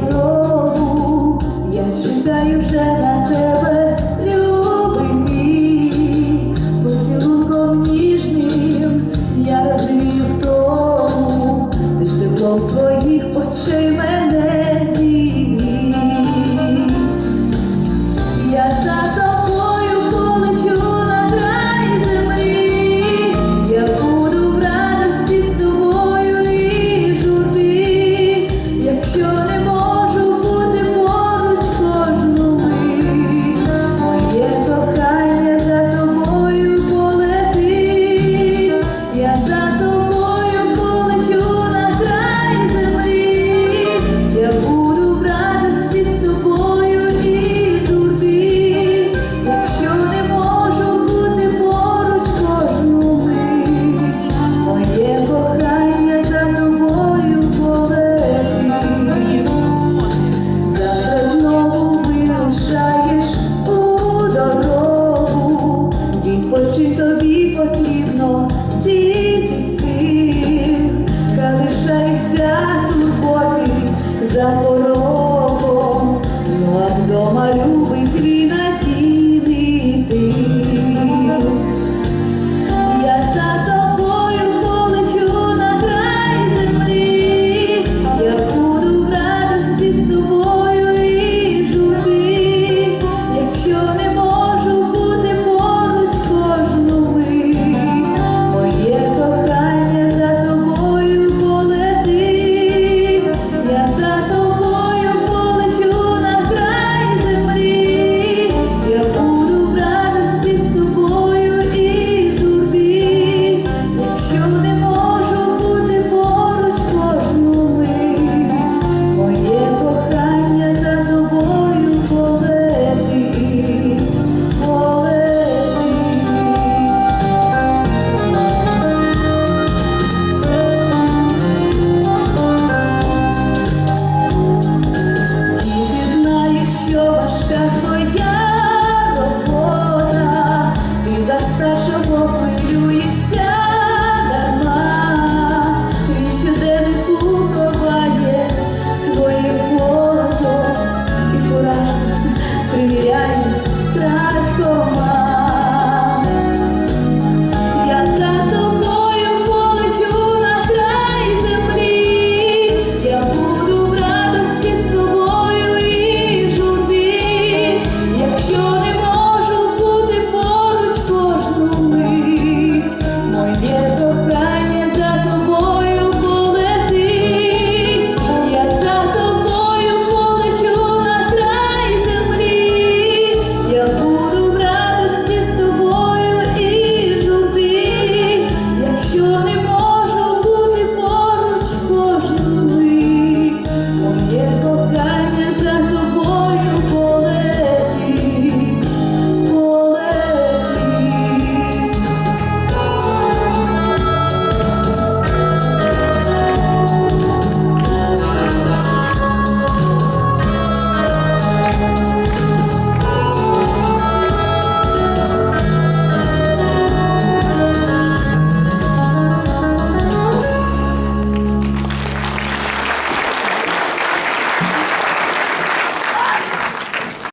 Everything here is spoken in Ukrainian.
додому, я чекаю вже на тебе, любий мій, поцілунком ніжним я розвів тому, ти ж теплом своїх очей мене. uma lua incrível. чого хвилюєшся